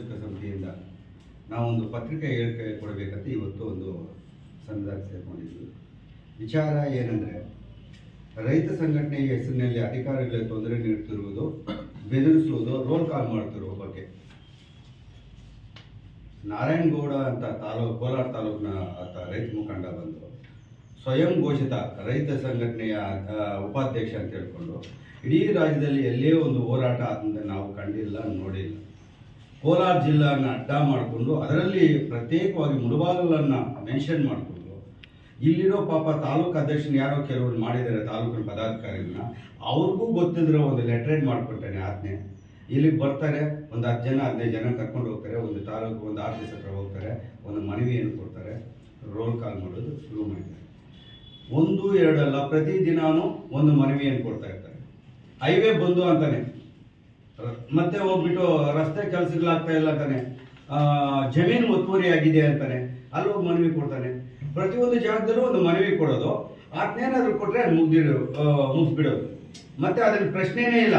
ಸಂಯೋಜಕ ಸಮಿತಿಯಿಂದ ನಾವೊಂದು ಪತ್ರಿಕೆ ಹೇಳಿಕೆ ಕೊಡಬೇಕಂತ ಇವತ್ತು ಒಂದು ಸಂಘದಾಗ ಸೇರ್ಕೊಂಡಿದ್ವಿ. ವಿಚಾರ ಏನಂದರೆ, ರೈತ ಸಂಘಟನೆಯ ಹೆಸರಿನಲ್ಲಿ ಅಧಿಕಾರಿಗಳಿಗೆ ತೊಂದರೆ ನೀಡುತ್ತಿರುವುದು, ಬೆದರಿಸುವುದು ರೋಲ್ ಕಾಲ್ ಮಾಡುತ್ತಿರುವ ಬಗ್ಗೆ. ನಾರಾಯಣಗೌಡ ಅಂತ ತಾಲೂಕು, ಕೋಲಾರ ತಾಲೂಕಿನ ರೈತ ಮುಖಂಡ ಬಂದು ಸ್ವಯಂ ಘೋಷಿತ ರೈತ ಸಂಘಟನೆಯ ಉಪಾಧ್ಯಕ್ಷ ಅಂತ ಹೇಳ್ಕೊಂಡು, ಇಡೀ ರಾಜ್ಯದಲ್ಲಿ ಎಲ್ಲೇ ಒಂದು ಹೋರಾಟ ಆದಂತೆ ನಾವು ಕಂಡಿಲ್ಲ, ನೋಡಿಲ್ಲ. ಕೋಲಾರ ಜಿಲ್ಲೆಯನ್ನು ಅಡ್ಡ ಮಾಡಿಕೊಂಡು ಅದರಲ್ಲಿ ಪ್ರತ್ಯೇಕವಾಗಿ ಮುಳುಬಾಗಲನ್ನು ಮೆನ್ಷನ್ ಮಾಡಿಕೊಂಡು ಇಲ್ಲಿರೋ ಪಾಪ ತಾಲೂಕು ಅಧ್ಯಕ್ಷನ ಯಾರೋ ಕೆಲವರು ಮಾಡಿದ್ದಾರೆ ತಾಲೂಕಿನ ಪದಾಧಿಕಾರಿಗಳನ್ನ, ಅವ್ರಿಗೂ ಗೊತ್ತಿದ್ರೆ ಒಂದು ಲೆಟ್ರೇಟ್ ಮಾಡ್ಕೊಳ್ತಾನೆ ಆಜ್ಞೆ ಇಲ್ಲಿಗೆ ಬರ್ತಾರೆ, ಒಂದು ಹತ್ತು ಜನ, ಹದಿನೈದು ಜನ ಕರ್ಕೊಂಡು ಹೋಗ್ತಾರೆ, ಒಂದು ತಾಲೂಕು, ಒಂದು ಆಫೀಸ್ ಹತ್ರ ಹೋಗ್ತಾರೆ, ಒಂದು ಮನವಿಯನ್ನು ಕೊಡ್ತಾರೆ ರೋಲ್ ಕಾಲ್ ಮಾಡೋದು ಶುರು ಮಾಡಿದ್ದಾರೆ. ಒಂದು, ಎರಡಲ್ಲ, ಪ್ರತಿದಿನಾನು ಒಂದು ಮನವಿಯನ್ನು ಕೊಡ್ತಾ ಇರ್ತಾರೆ. ಹೈವೇ ಬಂದು ಅಂತಾನೆ. ಮತ್ತೆ ಹೋಗ್ಬಿಟ್ಟು ರಸ್ತೆ ಕೆಲಸಗಳಾಗ್ತಾ ಇಲ್ಲ ಅಂತಾನೆ. ಜಮೀನು ಒತ್ತುವರಿ ಆಗಿದೆ ಅಂತಾನೆ. ಅಲ್ಲಿ ಹೋಗಿ ಮನವಿ ಕೊಡ್ತಾನೆ. ಪ್ರತಿಯೊಂದು ಜಾಗದಲ್ಲೂ ಒಂದು ಮನವಿ ಕೊಡೋದು. ಅದನ್ನೇನಾದ್ರೂ ಕೊಟ್ಟರೆ ಮುಗ್ದಿರೋ ಮುಗಿಸ್ಬಿಡೋದು. ಮತ್ತೆ ಅದನ್ನ ಪ್ರಶ್ನೆನೇ ಇಲ್ಲ.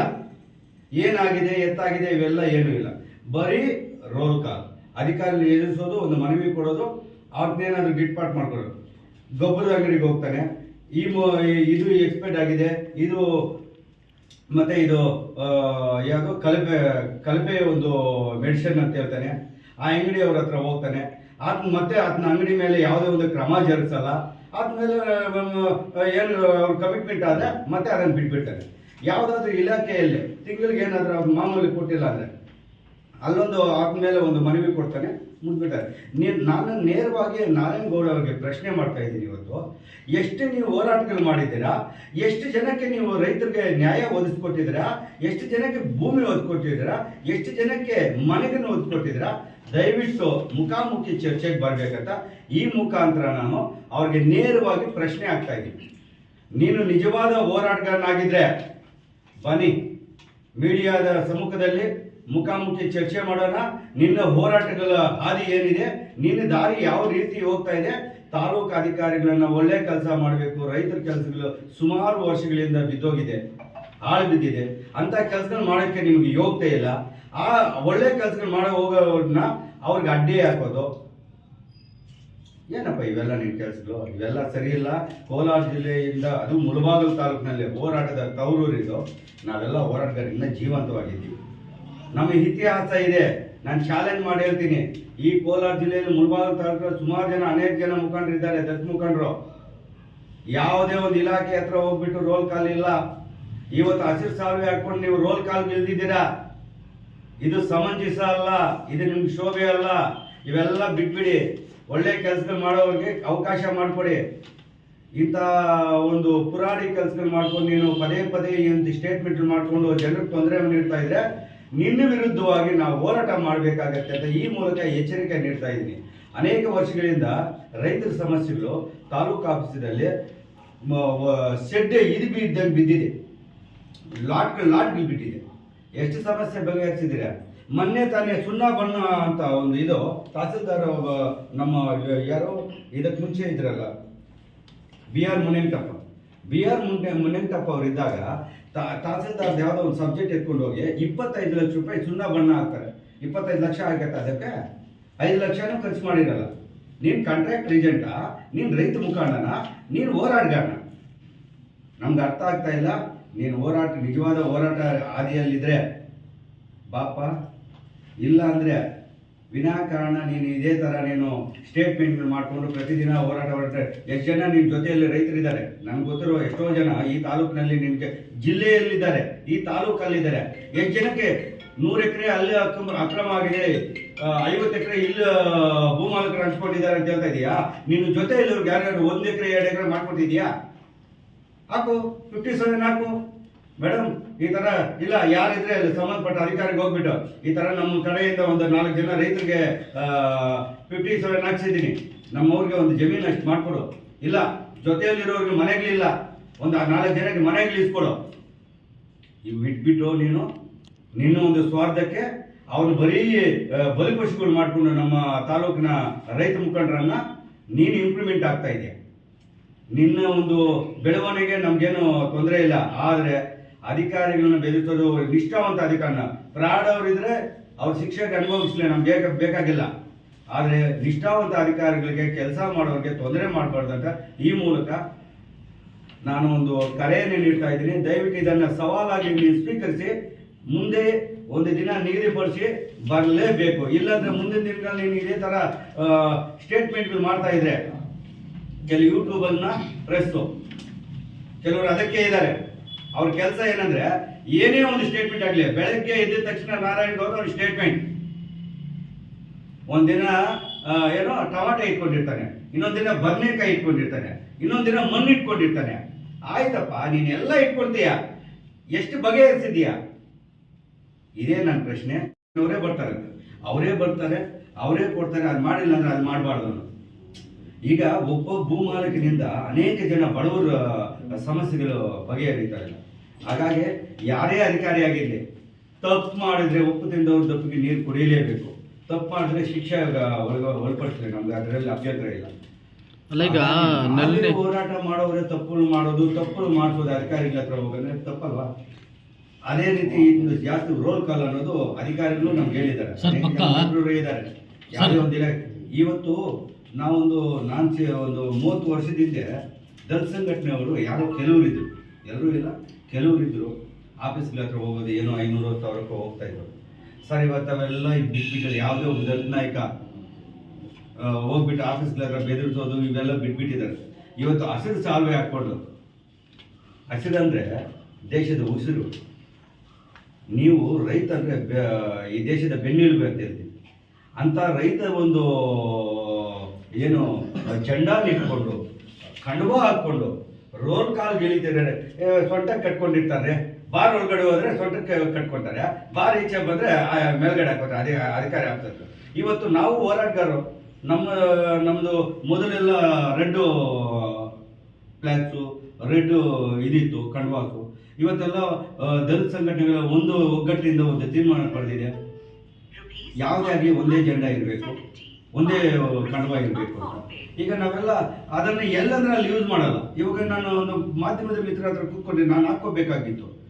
ಏನಾಗಿದೆ, ಎತ್ತಾಗಿದೆ, ಇವೆಲ್ಲ ಏನೂ ಇಲ್ಲ. ಬರೀ ರೋಲ್ ಕಾಲ್. ಅಧಿಕಾರಿ ಎದುರಿಸೋದು, ಒಂದು ಮನವಿ ಕೊಡೋದು. ಅವ್ರನ್ನೇನಾದ್ರು ಗಿಟ್ಪಾಟ್ ಮಾಡ್ಕೊಡೋದು ಗೊಬ್ಬರದ ಅಂಗಡಿಗೆ ಹೋಗ್ತಾನೆ. ಈ ಇದು ಎಕ್ಸ್ಪೈರ್ಡ್ ಆಗಿದೆ. ಇದು ಮತ್ತೆ ಇದು ಯಾವುದು ಕಲಪೆ ಕಲಪೆ ಒಂದು ಮೆಡಿಸಿನ್ ಅಂತ ಹೇಳ್ತಾನೆ. ಆ ಅಂಗಡಿಯವ್ರ ಹತ್ರ ಹೋಗ್ತಾನೆ. ಆತ ಮತ್ತೆ ಆತನ ಅಂಗಡಿ ಮೇಲೆ ಯಾವುದೇ ಒಂದು ಕ್ರಮ ಜರುಗಿಸಲ್ಲ. ಆದ್ಮೇಲೆ ಏನು ಅವ್ರ ಕಮಿಟ್ಮೆಂಟ್ ಆದರೆ ಮತ್ತೆ ಅದನ್ನು ಬಿಟ್ಬಿಡ್ತಾನೆ. ಯಾವುದಾದ್ರೂ ಇಲಾಖೆಯಲ್ಲಿ ತಿಂಗಳಿಗೆ ಏನಾದರೂ ಅವ್ರು ಮಾಮೂಲಿ ಕೊಟ್ಟಿಲ್ಲ ಅಂದರೆ, ಅಲ್ಲೊಂದು ಆದ್ಮೇಲೆ ಒಂದು ಮನವಿ ಕೊಡ್ತಾನೆ. ಮುಗ್ಬಿಟ್ಟಾರೆ ನೀವು ನಾನು ನೇರವಾಗಿ ನಾರಾಯಣಗೌಡ ಅವರಿಗೆ ಪ್ರಶ್ನೆ ಮಾಡ್ತಾ ಇದ್ದೀನಿ ಇವತ್ತು. ಎಷ್ಟು ನೀವು ಹೋರಾಟಗಳು ಮಾಡಿದ್ದೀರಾ? ಎಷ್ಟು ಜನಕ್ಕೆ ನೀವು ರೈತರಿಗೆ ನ್ಯಾಯ ಒದಗಿಸ್ಕೊಟ್ಟಿದ್ದೀರಾ? ಎಷ್ಟು ಜನಕ್ಕೆ ಭೂಮಿ ಒದಗಿಸ್ಕೊಟ್ಟಿದ್ದೀರಾ? ಎಷ್ಟು ಜನಕ್ಕೆ ಮನೆಗಳನ್ನು ಒದಗಿಸ್ಕೊಟ್ಟಿದ್ದೀರಾ? ದಯವಿಟ್ಟು ಮುಖಾಮುಖಿ ಚರ್ಚೆಗೆ ಬರಬೇಕಂತ ಈ ಮುಖಾಂತರ ನಾನು ಅವ್ರಿಗೆ ನೇರವಾಗಿ ಪ್ರಶ್ನೆ ಆಗ್ತಾ ಇದ್ದೀನಿ. ನೀನು ನಿಜವಾದ ಹೋರಾಟಗಾರನಾಗಿದ್ರೆ ಬನ್ನಿ. ಮೀಡಿಯಾದ ಸಮ್ಮುಖದಲ್ಲಿ ಮುಖಾಮುಖಿ ಚರ್ಚೆ ಮಾಡೋಣ. ನಿನ್ನ ಹೋರಾಟಗಳ ಹಾದಿ ಏನಿದೆ? ನಿನ್ನ ದಾರಿ ಯಾವ ರೀತಿ ಹೋಗ್ತಾ ಇದೆ? ತಾಲೂಕು ಅಧಿಕಾರಿಗಳನ್ನ ಒಳ್ಳೆ ಕೆಲಸ ಮಾಡಬೇಕು. ರೈತರ ಕೆಲಸಗಳು ಸುಮಾರು ವರ್ಷಗಳಿಂದ ಬಿದ್ದೋಗಿದೆ. ಹಾಳು ಬಿದ್ದಿದೆ. ಅಂತ ಕೆಲಸಗಳು ಮಾಡೋಕ್ಕೆ ನಿಮ್ಗೆ ಯೋಗ್ಯತೆ ಇಲ್ಲ. ಆ ಒಳ್ಳೆ ಕೆಲಸಗಳು ಮಾಡೋ ಹೋಗೋನ್ನ ಅವ್ರಿಗೆ ಅಡ್ಡಿ ಹಾಕೋದು. ಏನಪ್ಪ ಇವೆಲ್ಲ ನಿನ್ನ ಕೆಲಸಗಳು? ಇವೆಲ್ಲ ಸರಿ ಇಲ್ಲ. ಕೋಲಾರ ಜಿಲ್ಲೆಯಿಂದ ಅದು ಮುಳಬಾಗಿಲು ತಾಲೂಕಿನಲ್ಲಿ ಹೋರಾಟದ ತವರೂರಿದು ನಾವೆಲ್ಲ ಹೋರಾಟಗಾರರಿಂದ ಜೀವಂತವಾಗಿದ್ದೀವಿ. ನಮ್ಮ ಇತಿಹಾಸ ಇದೆ. ನಾನು ಚಾಲೆಂಜ್ ಮಾಡಿ ಹೇಳ್ತೀನಿ. ಈ ಕೋಲಾರ ಜಿಲ್ಲೆಯಲ್ಲಿ ಮುಳಬಾಗಿಲು ತಾಲೂಕು ಸುಮಾರು ಜನ, ಅನೇಕ ಜನ ಮುಖಂಡರಿದ್ದಾರೆ ದತ್ ಮುಖಂಡರು. ಯಾವುದೇ ಒಂದು ಇಲಾಖೆ ಹತ್ರ ಹೋಗ್ಬಿಟ್ಟು ರೋಲ್ ಕಾಲ್ ಇಲ್ಲ. ಇವತ್ತು ಹಸಿರು ಸಾಲ್ವೆ ಹಾಕೊಂಡು ನೀವು ರೋಲ್ ಕಾಲ್ ಇಲ್ದಿದ್ದೀರಾ ಇದು ಸಮಂಜಸ ಅಲ್ಲ, ಇದು ನಿಮ್ಗೆ ಶೋಭೆ ಅಲ್ಲ. ಇವೆಲ್ಲ ಬಿಟ್ಬಿಡಿ. ಒಳ್ಳೆ ಕೆಲಸಗಳು ಮಾಡೋರಿಗೆ ಅವಕಾಶ ಮಾಡಿಕೊಡಿ. ಇಂಥ ಒಂದು ಪುರಾಣಿ ಕೆಲಸಗಳು ಮಾಡ್ಕೊಂಡು ನೀನು ಪದೇ ಪದೇ ಈ ಒಂದು ಸ್ಟೇಟ್ಮೆಂಟ್ ಮಾಡಿಕೊಂಡು ಜನರಿಗೆ ತೊಂದರೆ ನೀಡ್ತಾ ಇದ್ರೆ ನಿನ್ನ ವಿರುದ್ಧವಾಗಿ ನಾವು ಹೋರಾಟ ಮಾಡಬೇಕಾಗತ್ತೆ ಅಂತ ಈ ಮೂಲಕ ಎಚ್ಚರಿಕೆ ನೀಡ್ತಾ ಇದ್ದೀನಿ. ಅನೇಕ ವರ್ಷಗಳಿಂದ ರೈತರ ಸಮಸ್ಯೆಗಳು ತಾಲೂಕು ಆಫೀಸಿನಲ್ಲಿ ಶೆಡ್ ಇದು ಬಿದ್ದಂಗೆ ಬಿದ್ದಿದೆ. ಲಾಟ್ ಲಾಟ್ ಬಿಟ್ಟಿದೆ. ಎಷ್ಟು ಸಮಸ್ಯೆ ಬಗೆಹರಿಸಿದ್ದೀರಾ? ಮೊನ್ನೆ ತಾನೇ ಸುಣ್ಣ ಬಣ್ಣ ಅಂತ ಒಂದು ಇದು, ತಹಸೀಲ್ದಾರ್ ನಮ್ಮ, ಯಾರೋ ಇದಕ್ಕೆ ಮುಂಚೆ ಇದ್ರಲ್ಲ, B R Munenkappa B R ಮುಂಡೆ ಮುನ್ನೆಂಟಪ್ಪ ಅವರು ಇದ್ದಾಗ ತಹಸೀಲ್ದಾರ್ ಯಾವುದೋ ಒಂದು ಸಬ್ಜೆಕ್ಟ್ ಎತ್ಕೊಂಡು ಹೋಗಿ ಇಪ್ಪತ್ತೈದು ಲಕ್ಷ ರೂಪಾಯಿ ಸುಣ್ಣ ಬಣ್ಣ ಹಾಕ್ತಾರೆ. ಇಪ್ಪತ್ತೈದು ಲಕ್ಷ ಆಗತ್ತೆ ಅದಕ್ಕೆ? ಐದು ಲಕ್ಷನೂ ಖರ್ಚು ಮಾಡಿರಲ್ಲ. ನೀನು ಕಾಂಟ್ರಾಕ್ಟ್ ಏಜೆಂಟಾ ನೀನು ರೈತ ಮುಖಂಡನ? ನೀನು ಹೋರಾಟಗಾರನ? ನಮ್ಗೆ ಅರ್ಥ ಆಗ್ತಾ ಇಲ್ಲ. ನೀನು ಹೋರಾಟ, ನಿಜವಾದ ಹೋರಾಟ ಆದಿಯಲ್ಲಿದ್ರೆ ಬಾಪ ಇಲ್ಲ ಅಂದರೆ ವಿನಾಕಾರಣ ನೀನು ಇದೇ ಥರ ನೀನು ಸ್ಟೇಟ್ಮೆಂಟ್ ಮಾಡಿಕೊಂಡು ಪ್ರತಿದಿನ ಹೋರಾಟ ಹೊರಟ್ರೆ ಎಷ್ಟು ಜನ ನಿನ್ನ ಜೊತೆಯಲ್ಲಿ ರೈತರಿದ್ದಾರೆ? ನನಗೆ ಗೊತ್ತಿರೋ ಎಷ್ಟೋ ಜನ ಈ ತಾಲೂಕಿನಲ್ಲಿ ನಿಮಗೆ ಜಿಲ್ಲೆಯಲ್ಲಿದ್ದಾರೆ. ಈ ತಾಲೂಕಲ್ಲಿದ್ದಾರೆ. ಎಷ್ಟು ಜನಕ್ಕೆ? ನೂರು ಎಕರೆ ಅಲ್ಲಿ ಅಕ್ರಮ ಅಕ್ರಮ ಆಗಿದೆ. ಐವತ್ತು ಎಕರೆ ಇಲ್ಲಿ ಭೂಮಾಲಕರು ಹಂಚ್ಕೊಂಡಿದ್ದಾರೆ ಅಂತ ಹೇಳ್ತಾ ಇದೀಯಾ? ಜೊತೆಯಲ್ಲಿ ಅವ್ರಿಗೆ ಯಾರ್ಯಾರು ಒಂದು ಎಕರೆ, ಎರಡು ಎಕರೆ ಮಾಡ್ಕೊಟ್ಟಿದ್ಯಾ ಹಾಕು ಫಿಫ್ಟಿ ಸೆವೆನ್ ಹಾಕು. ಮೇಡಮ್ ಈ ತರ ಇಲ್ಲ, ಯಾರಿದ್ರೆ ಸಂಬಂಧಪಟ್ಟ ಅಧಿಕಾರಿಗೆ ಹೋಗ್ಬಿಟ್ಟು, ಈ ತರ ನಮ್ಮ ಕಡೆಯಿಂದ ಒಂದು ನಾಲ್ಕು ಜನ ರೈತರಿಗೆ ಫಿಫ್ಟಿ ಸೆವೆನ್ ಹಾಕ್ಸಿದ್ದೀನಿ. ನಮ್ಮವ್ರಿಗೆ ಒಂದು ಜಮೀನು ಅಷ್ಟು ಮಾಡಿಕೊಡು. ಇಲ್ಲ, ಜೊತೆಯಲ್ಲಿರೋರಿಗೆ ಮನೆಗಳಿಲ್ಲ ಒಂದು ನಾಲ್ಕು ಜನಕ್ಕೆ ಮನೆಗಳು ಇಸ್ಕೊಡು. ಇವು ಬಿಟ್ಬಿಟ್ಟು ನೀನು, ನಿನ್ನ ಒಂದು ಸ್ವಾರ್ಥಕ್ಕೆ ಅವನು ಬರೀ ಬಲಿಪಶುಗಳು ಮಾಡಿಕೊಂಡು ನಮ್ಮ ತಾಲೂಕಿನ ರೈತ ಮುಖಂಡರನ್ನ ನೀನು ಇಂಪ್ಲಿಮೆಂಟ್ ಆಗ್ತಾ ಇದೆಯಾ. ನಿನ್ನ ಒಂದು ಬೆಳವಣಿಗೆ ನಮ್ಗೇನು ತೊಂದರೆ ಇಲ್ಲ. ಆದರೆ ಅಧಿಕಾರಿಗಳನ್ನ ಬೆದರಿಸೋದು ನಿಷ್ಠಾವಂತ ಅಧಿಕಾರನ. ಪ್ರಾಡವರಿದ್ರೆ ಅವ್ರ ಶಿಕ್ಷೆಗೆ ಅನುಭವಿಸ್ಲಿ ನಮ್ಗೆ ಬೇಕ ಬೇಕಾಗಿಲ್ಲ. ಆದರೆ ನಿಷ್ಠಾವಂತ ಅಧಿಕಾರಿಗಳಿಗೆ ಕೆಲಸ ಮಾಡೋರಿಗೆ ತೊಂದರೆ ಮಾಡಬಾರ್ದು ಅಂತ ಈ ಮೂಲಕ ನಾನು ಒಂದು ಕರೆಯನ್ನು ನೀಡ್ತಾ ಇದ್ದೀನಿ. ದಯವಿಟ್ಟು ಇದನ್ನು ಸವಾಲಾಗಿ ನೀವು ಸ್ವೀಕರಿಸಿ, ಮುಂದೆ ಒಂದು ದಿನ ನಿಗದಿಪಡಿಸಿ ಬರಲೇಬೇಕು. ಇಲ್ಲಾಂದ್ರೆ ಮುಂದಿನ ದಿನಗಳಲ್ಲಿ ನೀನು ಇದೇ ಥರ ಸ್ಟೇಟ್ಮೆಂಟ್ಗಳು ಮಾಡ್ತಾ ಇದ್ರೆ. ಕೆಲವು ಯೂಟ್ಯೂಬನ್ನ ಪ್ರೆಸ್ಸು ಕೆಲವರು ಅದಕ್ಕೆ ಇದ್ದಾರೆ ಅವ್ರ ಕೆಲಸ ಏನಂದ್ರೆ, ಏನೇ ಒಂದು ಸ್ಟೇಟ್ಮೆಂಟ್ ಆಗಲಿ, ಬೆಳಗ್ಗೆ ಎದ್ದ ತಕ್ಷಣ ನಾರಾಯಣ ಗೌಡ ಅವ್ರ ಸ್ಟೇಟ್ಮೆಂಟ್ ಒಂದಿನ ಏನೋ ಟೊಮಾಟೊ ಇಟ್ಕೊಂಡಿರ್ತಾನೆ, ಇನ್ನೊಂದಿನ ದಿನ ಬದನೆಕಾಯಿ ಇಟ್ಕೊಂಡಿರ್ತಾನೆ, ಇನ್ನೊಂದಿನ ದಿನ ಮಣ್ಣು ಇಟ್ಕೊಂಡಿರ್ತಾನೆ. ಆಯ್ತಪ್ಪ, ನೀನೆಲ್ಲ ಇಟ್ಕೊಳ್ತೀಯ? ಎಷ್ಟು ಬಗೆಹರಿಸಿದೀಯ ಇದೇ ನನ್ನ ಪ್ರಶ್ನೆ. ಅವರೇ ಬರ್ತಾರೆ. ಅವರೇ ಬರ್ತಾರೆ, ಅವರೇ ಕೊಡ್ತಾರೆ, ಅದು ಮಾಡಿಲ್ಲ ಅಂದ್ರೆ ಅದು ಮಾಡಬಾರ್ದು. ಈಗ ಒಬ್ಬ ಭೂಮಾಲಕನಿಂದ ಅನೇಕ ಜನ ಬಡವರ ಸಮಸ್ಯೆಗಳು ಬಗೆಹರಿತಾ ಇಲ್ಲ. ಹಾಗಾಗಿ ಯಾರೇ ಅಧಿಕಾರಿಯಾಗಿರಲಿ ತಪ್ಪು ಮಾಡಿದ್ರೆ ಉಪ್ಪು ತಿಂದವ್ರ ತಪ್ಪಿಗೆ ನೀರು ಕುಡಿಯಲೇಬೇಕು. ತಪ್ಪು ಮಾಡಿದ್ರೆ ಶಿಕ್ಷೆ ಒಳಪಡಿಸ್ಲಿ ನಮ್ಗೆ ಅದರಲ್ಲಿ ಅಭ್ಯಂತರ ಇಲ್ಲ. ಹೋರಾಟ ಮಾಡೋರೆ ತಪ್ಪುಗಳು ಮಾಡೋದು ತಪ್ಪುಗಳು ಮಾಡಿಸೋದು ಅಧಿಕಾರಿಗಳ ಹತ್ರ ಹೋಗಂದ್ರೆ ತಪ್ಪಲ್ವಾ? ಅದೇ ರೀತಿ ಇದು ಜಾಸ್ತಿ ರೋಲ್ ಕಾಲ್ ಅನ್ನೋದು ಅಧಿಕಾರಿಗಳು ನಮ್ಗೆ ಹೇಳಿದ್ದಾರೆ. ಇದ್ದಾರೆ. ಯಾವುದೇ ಒಂದು ಇಲಾಖೆ ಇವತ್ತು ನಾವೊಂದು ನಾನು ಒಂದು ಮೂವತ್ತು ವರ್ಷದಿಂದ ದಲ್ ಸಂಘಟನೆಯವರು ಯಾರೋ ಕೆಲವರು ಇದ್ರು ಎಲ್ಲರೂ ಇಲ್ಲ? ಕೆಲವರು ಇದ್ರು ಆಫೀಸ್ಗಳ ಹತ್ರ ಹೋಗೋದು ಏನೋ ಐನೂರು ಸಾವಿರಕ್ಕೆ ಹೋಗ್ತಾ ಇದ್ರು. ಸರ್, ಇವತ್ತು ಅವೆಲ್ಲ ಬಿಟ್ಬಿಟ್ಟಿದ್ರು ಬಿಟ್ಬಿಟ್ಟು ಯಾವುದೇ ಒಂದು ದಲಿತ ನಾಯಕ ಹೋಗ್ಬಿಟ್ಟು ಆಫೀಸ್ಗಳ ಹತ್ರ ಬೆದರಿಸೋದು, ಇವೆಲ್ಲ ಬಿಟ್ಬಿಟ್ಟಿದ್ದಾರೆ. ಇವತ್ತು ಹಸಿರು ಸಾಲ್ವೆ ಹಾಕ್ಕೊಂಡು, ಹಸಿರು ಅಂದರೆ ದೇಶದ ಉಸಿರು. ನೀವು ರೈತ ಅಂದರೆ ಈ ದೇಶದ ಬೆನ್ನೆಲುಬು ಅಂತ ಹೇಳ್ತೀವಿ ಅಂತ ರೈತ ಒಂದು, ಏನು, ಚಂಡಾಲ್ ಇಟ್ಕೊಂಡು ಕಣ್ವ ಹಾಕ್ಕೊಂಡು ರೋಲ್ ಕಾಲ್ ಗೆಳಿತಿದ್ದಾರೆ ಸೊಂಟ ಕಟ್ಕೊಂಡಿರ್ತಾರೆ ಬಾರ್ ಒಳಗಡೆ ಹೋದ್ರೆ ಸೊಂಟ ಕಟ್ಕೊಂತಾರೆ. ಬಾರ್ ಈಚೆ ಬಂದ್ರೆ ಮೇಲ್ಗಡೆ ಹಾಕೋತಾರೆ ಅದೇ ಅಧಿಕಾರಿ ಆಗ್ತದೆ. ಇವತ್ತು ನಾವು ಹೋರಾಟಗಾರರು. ನಮ್ಮ ನಮ್ಮದು ಮೊದಲೆಲ್ಲ ರೆಡ್ಡು ಫ್ಲಾಗ್ಸು ರೆಡ್ ಇದಿತ್ತು ಕಣ್ವಾಸು ಇವತ್ತೆಲ್ಲ ದಲಿತ ಸಂಘಟನೆಗಳ ಒಂದು ಒಗ್ಗಟ್ಟಿನಿಂದ ಒಂದು ತೀರ್ಮಾನ ಪಡೆದಿದೆ. ಯಾವುದೇ ಆಗಲಿ ಒಂದೇ ಜೆಂಡಾ ಇರಬೇಕು. ಒಂದೇ ಅಂತ. ಈಗ ನಾವೆಲ್ಲ ಅದನ್ನು ಎಲ್ಲಂದ್ರೆ ಅಲ್ಲಿ ಯೂಸ್ ಮಾಡಲ್ಲ. ಇವಾಗ ನಾನು ಒಂದು ಮಾಧ್ಯಮದ ಮಿತ್ರ ಹತ್ರ ಕೂತ್ಕೊಂಡು, ನಾನು ಹಾಕೋಬೇಕಾಗಿತ್ತು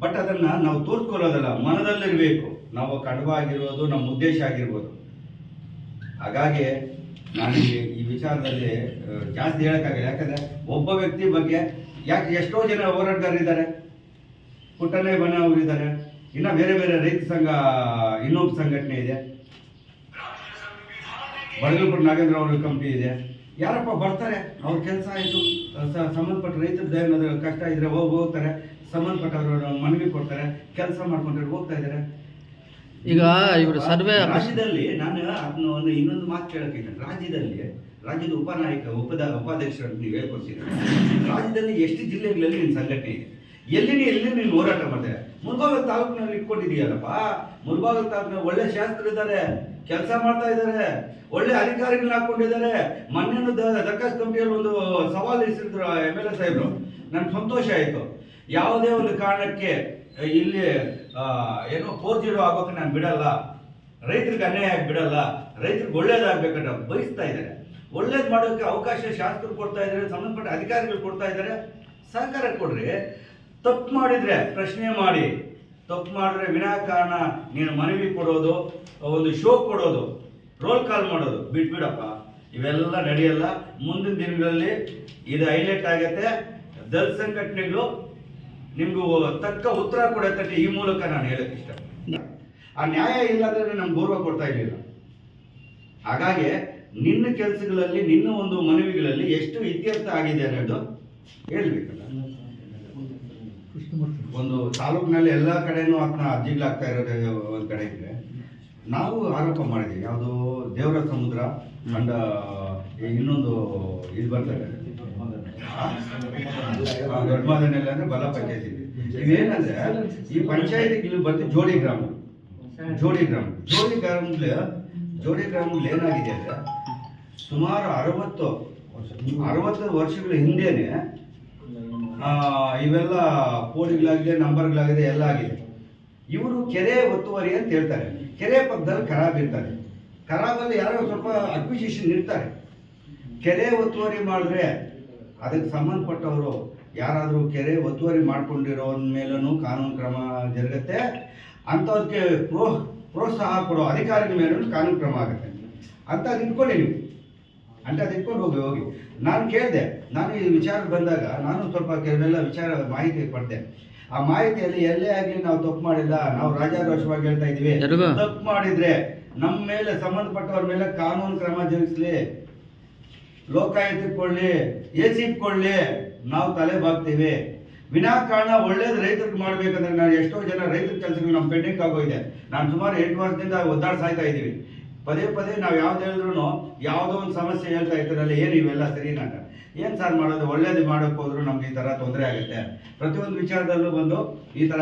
ಬಟ್ ಅದನ್ನ ನಾವು ತೋರ್ಸ್ಕೊಳ್ಳೋದಲ್ಲ, ಮನದಲ್ಲಿರಬೇಕು. ನಾವು ಕಣ್ವ ಆಗಿರೋದು ನಮ್ಮ ಉದ್ದೇಶ ಆಗಿರ್ಬೋದು. ಹಾಗಾಗಿ ನಾನು ಈ- ವಿಚಾರದಲ್ಲಿ ಜಾಸ್ತಿ ಹೇಳೋಕ್ಕಾಗಲ್ಲ. ಯಾಕಂದ್ರೆ ಒಬ್ಬ ವ್ಯಕ್ತಿ ಬಗ್ಗೆ ಯಾಕೆ ಎಷ್ಟೋ ಜನ ಹೋರಾಟಗಾರರಿದ್ದಾರೆ. ಪುಟ್ಟನೇ ಬನ ಅವರಿದ್ದಾರೆ ಇನ್ನು ಬೇರೆ ಬೇರೆ ರೈತ ಸಂಘ, ಇನ್ನೊಬ್ಬ ಸಂಘಟನೆ ಇದೆ. ಬಡಗಲ್ಪುರ ನಾಗೇಂದ್ರ ಅವರ ಕಂಪ್ನಿ ಇದೆ. ಯಾರಪ್ಪ ಬರ್ತಾರೆ? ಅವ್ರ ಕೆಲಸ ಆಯಿತು. ಸಂಬಂಧಪಟ್ಟ ರೈತರದ್ದು ಏನಾದ್ರು ಕಷ್ಟ ಇದ್ರೆ ಹೋಗಿ ಹೋಗ್ತಾರೆ. ಸಂಬಂಧಪಟ್ಟವರು ಮನವಿ ಕೊಡ್ತಾರೆ. ಕೆಲಸ ಮಾಡ್ಕೊಂಡ್ರೆ ಹೋಗ್ತಾ ಇದ್ದಾರೆ ಈಗ ಇವರು ಸರ್ವೆ ರಾಜ್ಯದಲ್ಲಿ ನಾನು ಅದನ್ನ ಒಂದು ಇನ್ನೊಂದು ಮಾತು ಕೇಳಕ್ಕಿದ್ದೆ ರಾಜ್ಯದಲ್ಲಿ ರಾಜ್ಯದ ಉಪನಾಯಕ ಉಪದ ಉಪಾಧ್ಯಕ್ಷರು ನೀವು ಹೇಳ್ಕೊಡ್ತೀರಿ? ರಾಜ್ಯದಲ್ಲಿ ಎಷ್ಟು ಜಿಲ್ಲೆಗಳಲ್ಲಿ ನಿನ್ನ ಸಂಘಟನೆ ಇದೆ? ಎಲ್ಲಿ ನೀ ಎಲ್ಲಿ ನೀನು ಹೋರಾಟ ಮಾಡ್ತಾರೆ ಮುಲ್ಬಾಗ ತಾಲೂಕಿನಲ್ಲಿ ಇಟ್ಕೊಂಡಿದೀಯಲ್ಲಪ್ಪ ಮುಲ್ಬಾಗ ತಾಲೂಕಿನ ಒಳ್ಳೆ ಶಾಸ್ತ್ರ ಇದ್ದಾರೆ. ಕೆಲಸ ಮಾಡ್ತಾ ಇದ್ದಾರೆ. ಒಳ್ಳೆ ಅಧಿಕಾರಿಗಳನ್ನ ಹಾಕೊಂಡಿದ್ದಾರೆ. ಮೊನ್ನೆ ದಕ್ಕಾಸ್ ಕಂಪ್ನಿಯಲ್ಲಿ ಒಂದು ಸವಾಲು ಇರಿಸಿದ್ರು ಎಂ ಎಲ್ ಎ ಸಾಹೇಬ್ರು. ನನ್ಗೆ ಸಂತೋಷ ಆಯಿತು. ಯಾವುದೇ ಒಂದು ಕಾರಣಕ್ಕೆ ಇಲ್ಲಿ ಏನೋ ಫೋರ್ ಜೀರೋ ಆಗೋಕೆ ನಾನು ಬಿಡಲ್ಲ. ರೈತರಿಗೆ ಅನ್ಯಾಯ ಆಗಿ ಬಿಡಲ್ಲ ರೈತರಿಗೆ ಒಳ್ಳೇದಾಗಬೇಕಂತ ಬಯಸ್ತಾ ಇದ್ದಾರೆ. ಒಳ್ಳೇದು ಮಾಡೋಕ್ಕೆ ಅವಕಾಶ ಶಾಸಕರು ಕೊಡ್ತಾ ಇದ್ದಾರೆ, ಸಂಬಂಧಪಟ್ಟ ಅಧಿಕಾರಿಗಳು ಕೊಡ್ತಾ ಇದ್ದಾರೆ. ಸಹಕಾರ ಕೊಡ್ರಿ. ತಪ್ಪು ಮಾಡಿದರೆ ಪ್ರಶ್ನೆ ಮಾಡಿ. ತಪ್ಪು ಮಾಡಿದ್ರೆ ವಿನಾಕಾರಣ ನೀನು ಮನವಿ ಕೊಡೋದು, ಒಂದು ಶೋ ಕೊಡೋದು ರೋಲ್ ಕಾಲ್ ಮಾಡೋದು. ಬಿಟ್ಬಿಡಪ್ಪ. ಇವೆಲ್ಲ ನಡೆಯಲ್ಲ. ಮುಂದಿನ ದಿನಗಳಲ್ಲಿ ಇದು ಹೈಲೈಟ್ ಆಗತ್ತೆ. ದಲ್ ಸಂಘಟನೆಗಳು ನಿಮ್ಗೂ ತಕ್ಕ ಉತ್ತರ ಕೊಡತ್ತೆ ಈ ಮೂಲಕ ನಾನು ಹೇಳಕ್ ಇಷ್ಟ ಆ ನ್ಯಾಯ ಇಲ್ಲ ಅಂದ್ರೆ ನಮ್ಗೆ ಗೌರವ ಕೊಡ್ತಾ ಇರಲಿಲ್ಲ. ಹಾಗಾಗಿ ನಿನ್ನ ಕೆಲಸಗಳಲ್ಲಿ, ನಿನ್ನ ಒಂದು ಮನವಿಗಳಲ್ಲಿ ಎಷ್ಟು ಇತ್ಯರ್ಥ ಆಗಿದೆ ಅನ್ನೋದು ಹೇಳ್ಬೇಕಲ್ಲ? ಒಂದು ತಾಲೂಕಿನಲ್ಲಿ ಎಲ್ಲ ಕಡೆನೂ ಅದನ್ನ ಅರ್ಜಿಗಳಾಗ್ತಾ ಇರೋದು ಒಂದು ಕಡೆ ಇದ್ರೆ ನಾವು ಆರೋಪ ಮಾಡಿದ್ದೀವಿ ಯಾವುದು ದೇವರ ಸಮುದ್ರ ಅಂಡ ಇನ್ನೊಂದು ಇದು ಬರ್ತದೆ. ಇದೆ ದೊಡ್ಡ ಮಾದನೆಲ್ಲ ಅಂದ್ರೆ ಬಲ ಪಂಚಾಯತ್ ಇದೆ. ಇವೇನಂದ್ರೆ, ಈ ಪಂಚಾಯಿತಿ ಇಲ್ಲಿ ಬರ್ತೀವಿ ಜೋಡಿ ಗ್ರಾಮ. ಜೋಡಿ ಗ್ರಾಮ. ಜೋಡಿ ಗ್ರಾಮದಲ್ಲಿ ಜೋಡಿ ಗ್ರಾಮದಲ್ಲಿ ಏನಾಗಿದೆ ಅಂದ್ರೆ, ಸುಮಾರು ಅರವತ್ತು ಅರವತ್ತು ವರ್ಷಗಳ ಹಿಂದೆನೆ ಇವೆಲ್ಲ ಪೋಲ್ಗಳಾಗಿದೆ ನಂಬರ್ಗಳಾಗಿದೆ, ಎಲ್ಲ ಆಗಿದೆ. ಇವರು ಕೆರೆ ಒತ್ತುವರಿ ಅಂತ ಹೇಳ್ತಾರೆ. ಕೆರೆ ಪಕ್ಕದಲ್ಲಿ ಖರಾಬ್ ಇರ್ತಾರೆ ಖರಾಬಲ್ಲಿ ಯಾರೋ ಸ್ವಲ್ಪ ಅಕ್ವಿಸಿಷನ್ ಇರ್ತಾರೆ ಕೆರೆ ಒತ್ತುವರಿ ಮಾಡಿದ್ರೆ ಅದಕ್ಕೆ ಸಂಬಂಧಪಟ್ಟವರು ಯಾರಾದರೂ ಕೆರೆ ಒತ್ತುವರಿ ಮಾಡಿಕೊಂಡಿರೋ ಮೇಲೂ ಕಾನೂನು ಕ್ರಮ ಜರುಗುತ್ತೆ. ಅಂಥವ್ರಿಗೆ ಪ್ರೋ ಪ್ರೋತ್ಸಾಹ ಕೊಡೋ ಅಧಿಕಾರಿಗಳ ಮೇಲೂ ಕಾನೂನು ಕ್ರಮ ಆಗುತ್ತೆ. ಅಂತ ಇಟ್ಕೊಳ್ಳಿ ನೀವು. ಅಂತ ಅದು ಇಟ್ಕೊಂಡು ಹೋಗಿ ಹೋಗಿ. ನಾನು ಕೇಳಿದೆ ನಾನು ಈ ವಿಚಾರ ಬಂದಾಗ ನಾನು ಸ್ವಲ್ಪ ಕೆಲವೆಲ್ಲ ವಿಚಾರ ಮಾಹಿತಿ ಪಡೆದೆ. ಆ ಮಾಹಿತಿಯಲ್ಲಿ ಎಲ್ಲೇ ಆಗಲಿ ನಾವು ತಪ್ಪು ಮಾಡಿಲ್ಲ ನಾವು ರಾಜಾರೋಷವಾಗಿ ಹೇಳ್ತಾ ಇದೀವಿ? ತಪ್ಪು ಮಾಡಿದ್ರೆ ನಮ್ಮ ಮೇಲೆ ಸಂಬಂಧಪಟ್ಟವ್ರ ಮೇಲೆ ಕಾನೂನು ಕ್ರಮ ಜರುಗಿಸ್ಲಿ. ಸಿ ಕೊಡ್ಲಿ ನಾವು ತಲೆ ಬಾಗ್ತೀವಿ. ವಿನಾಕಾರಣ ಒಳ್ಳೇದು ರೈತರಿಗೆ ಮಾಡ್ಬೇಕಂದ್ರೆ ನಾನು ಎಷ್ಟೋ ಜನ ರೈತರ ಕೆಲಸಗಳು ನಮ್ಮ ಪೆಂಡಿಂಗ್ ಆಗೋಗಿದೆ. ನಾನು ಸುಮಾರು ಎಂಟು ವರ್ಷದಿಂದ ಒದ್ದಾಡ್ಸಾಯ್ತಾ ಇದ್ದೀವಿ. ಪದೇ ಪದೇ ನಾವು ಯಾವ್ದು ಹೇಳಿದ್ರು ಯಾವುದೋ ಒಂದು ಸಮಸ್ಯೆ ಹೇಳ್ತಾ ಇರ್ತಾರಲ್ಲ ಏನು ಇವೆಲ್ಲ ಸರಿನಾ ಅಂತ. ಏನು ಸರ್ ಮಾಡೋದು? ಒಳ್ಳೇದು ಮಾಡೋಕೆ ಹೋದ್ರು ನಮ್ಗೆ ಈ ಥರ ತೊಂದರೆ ಆಗುತ್ತೆ. ಪ್ರತಿಯೊಂದು ವಿಚಾರದಲ್ಲೂ ಬಂದು ಈ ಥರ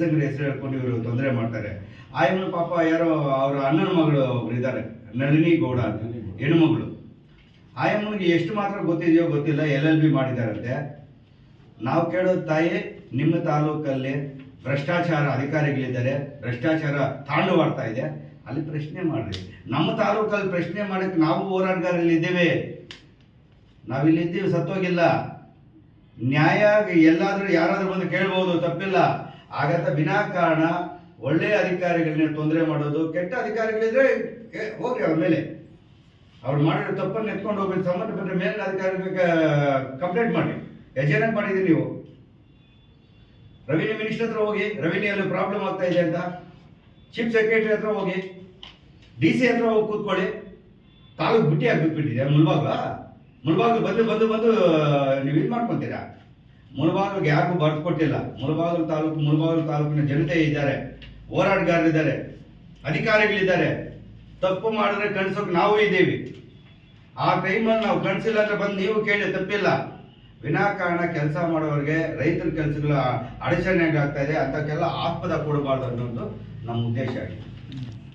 ಸಂಘದ ಹೆಸರು ಹೇಳ್ಕೊಂಡು ಇವರು ತೊಂದರೆ ಮಾಡ್ತಾರೆ. ಆಯಮ್ಮನ ಪಾಪ ಯಾರೋ ಅವರ ಅಣ್ಣನ ಮಗಳು ಒಬ್ರು ಇದ್ದಾರೆ. ನಳಿನಿ ಗೌಡ ಅಂತ. ಹೆಣ್ಣುಮಗಳು. ಆಯಮ್ಮನಿಗೆ ಎಷ್ಟು ಮಾತ್ರ ಗೊತ್ತಿದೆಯೋ ಗೊತ್ತಿಲ್ಲ ಎಲ್ ಎಲ್ ಬಿ ಮಾಡಿದಾರಂತೆ ನಾವು ಕೇಳೋದು ತಾಯಿ ನಿಮ್ಮ ತಾಲೂಕಲ್ಲಿ ಭ್ರಷ್ಟಾಚಾರ ಅಧಿಕಾರಿಗಳಿದ್ದಾರೆ. ಭ್ರಷ್ಟಾಚಾರ ತಾಂಡವಾಡ್ತಾ ಇದೆ. ಅಲ್ಲಿ ಪ್ರಶ್ನೆ ಮಾಡ್ರಿ. ನಮ್ಮ ತಾಲೂಕಲ್ಲಿ ಪ್ರಶ್ನೆ ಮಾಡಕ್ಕೆ ನಾವು ಹೋರಾಟಗಾರಲ್ಲಿದ್ದೇವೆ ನಾವಿಲ್ಲಿ ಇದ್ದೀವಿ, ಸತ್ತೋಗಿಲ್ಲ. ನ್ಯಾಯ ಎಲ್ಲಾದ್ರೂ ಯಾರಾದ್ರೂ ಬಂದು ಕೇಳ್ಬೋದು, ತಪ್ಪಿಲ್ಲ. ಆಗತ್ತ ವಿನಾಕಾರಣ ಒಳ್ಳೆಯ ಅಧಿಕಾರಿಗಳನ್ನ ತೊಂದರೆ ಮಾಡೋದು, ಕೆಟ್ಟ ಅಧಿಕಾರಿಗಳಿದ್ರೆ ಹೋಗ್ರಿ ಅವ್ರ ಮೇಲೆ. ಅವ್ರು ಮಾಡಿರೋ ತಪ್ಪನ್ನು ಎತ್ಕೊಂಡು ಹೋಗ್ಬೇಕು, ಸಂಬಂಧಪಟ್ಟ ಮೇಲಿನ ಅಧಿಕಾರಿಗಳಿಗೆ ಕಂಪ್ಲೇಂಟ್ ಮಾಡಿ ಎಜೆಂಟ್ ಮಾಡಿದ್ದೀರಿ ನೀವು. ರೆವಿನ್ಯೂ ಮಿನಿಸ್ಟರ್ ಹತ್ರ ಹೋಗಿ ರೆವಿನ್ಯೂಯಲ್ಲಿ ಪ್ರಾಬ್ಲಮ್ ಆಗ್ತಾ ಇದೆ ಅಂತ. ಚೀಫ್ ಸೆಕ್ರೆಟರಿ ಹತ್ರ ಹೋಗಿ. ಡಿ ಸಿ ಹತ್ರ ಹೋಗಿ ಕೂತ್ಕೊಳ್ಳಿ. ತಾಲೂಕು ಬಿಟ್ಟಿ ಆಗ್ಬಿಟ್ಬಿಟ್ಟಿದೆ ಮುಲ್ಬಾಗ್ಲ ಮುಳ್ಬಾಗ್ಲು ಬಂದು ಬಂದು ಬಂದು, ನೀವು ಇದು ಮಾಡ್ಕೊತೀರಾ? ಮುಳಬಾಗಿಲಿಗೆ ಯಾರಿಗೂ ಬರ್ದು ಕೊಟ್ಟಿಲ್ಲ. ಮುಳಬಾಗಿಲು ತಾಲೂಕು, ಮುಳಬಾಗಿಲು ತಾಲೂಕಿನ ಜನತೆ ಇದ್ದಾರೆ. ಹೋರಾಟಗಾರರಿದ್ದಾರೆ ಅಧಿಕಾರಿಗಳಿದ್ದಾರೆ. ತಪ್ಪು ಮಾಡಿದ್ರೆ ಕಣ್ಸೋಕೆ ನಾವು ಇದ್ದೀವಿ. ಆ ಟೈಮಲ್ಲಿ ನಾವು ಕಣ್ಸಿಲ್ಲ ಅಂದ್ರೆ ಬಂದು ನೀವು ಕೇಳಿ, ತಪ್ಪಿಲ್ಲ. ವಿನಾಕಾರಣ ಕೆಲಸ ಮಾಡೋರಿಗೆ ರೈತರ ಕೆಲಸಗಳ ಅಡಚಣೆ ಆಗ್ತಾ ಇದೆ. ಅಂತಕ್ಕೆಲ್ಲ ಆಸ್ಪದ ಕೊಡಬಾರ್ದು ಅನ್ನೋದು ನಮ್ಮ ಉದ್ದೇಶ. ಆಗಿದೆ